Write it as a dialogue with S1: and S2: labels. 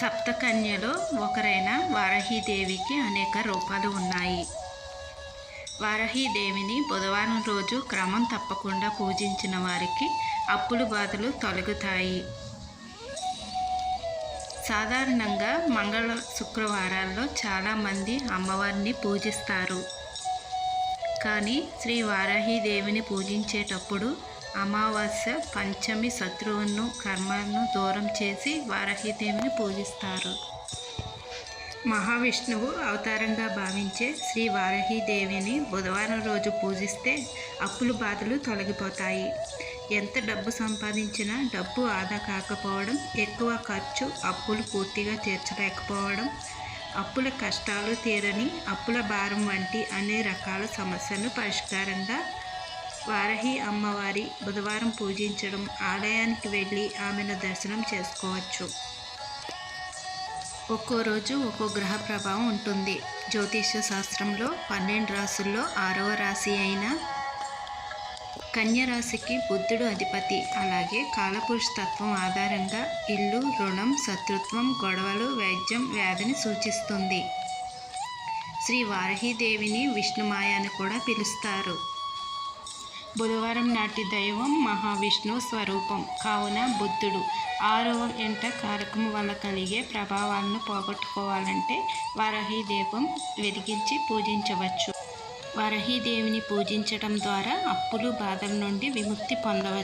S1: సప్తకన్యలో ఒకరైన వారాహీదేవికి అనేక రూపాలు ఉన్నాయి. వారాహీదేవిని బుధవారం రోజు క్రమం తప్పకుండా పూజించిన వారికి అప్పులు బాధలు తొలగుతాయి. సాధారణంగా మంగళ శుక్రవారాల్లో చాలామంది అమ్మవారిని పూజిస్తారు. కానీ శ్రీ వారాహీదేవిని పూజించేటప్పుడు అమావాస్య పంచమి శత్రువును కర్మను దూరం చేసి వారహిదేవిని పూజిస్తారు. మహావిష్ణువు అవతారంగా భావించే శ్రీ వారాహీదేవిని బుధవారం రోజు పూజిస్తే అప్పులు బాధలు తొలగిపోతాయి. ఎంత డబ్బు సంపాదించినా డబ్బు ఆదా కాకపోవడం ఎక్కువ ఖర్చు అప్పులు పూర్తిగా తీర్చలేకపోవడం అప్పుల కష్టాలు తీరని అప్పుల భారం వంటి అనే రకాల సమస్యలు పరిష్కారంగా వారహి అమ్మవారి బుధవారం పూజించడం ఆలయానికి వెళ్ళి ఆమెను దర్శనం చేసుకోవచ్చు. ఒక్కో రోజు ఒక్కో గ్రహ ప్రభావం ఉంటుంది. జ్యోతిష్య శాస్త్రంలో పన్నెండు రాసుల్లో ఆరవ రాశి అయిన కన్యరాశికి బుద్ధుడు అధిపతి. అలాగే కాలపురుష తత్వం ఆధారంగా ఇల్లు రుణం శత్రుత్వం గొడవలు వైద్యం వ్యాధిని సూచిస్తుంది. శ్రీ వారహీదేవిని విష్ణుమాయ అని కూడా పిలుస్తారు. బుధవారం నాటి దైవం మహావిష్ణు స్వరూపం. కావున బుద్ధుడు ఆరవ ఎంట కారకం వల్ల కలిగే ప్రభావాలను పోగొట్టుకోవాలంటే వారాహి దీపం వెలిగించి పూజించవచ్చు. వరహీదేవిని పూజించడం ద్వారా అప్పులు బాధల నుండి విముక్తి పొందవచ్చు.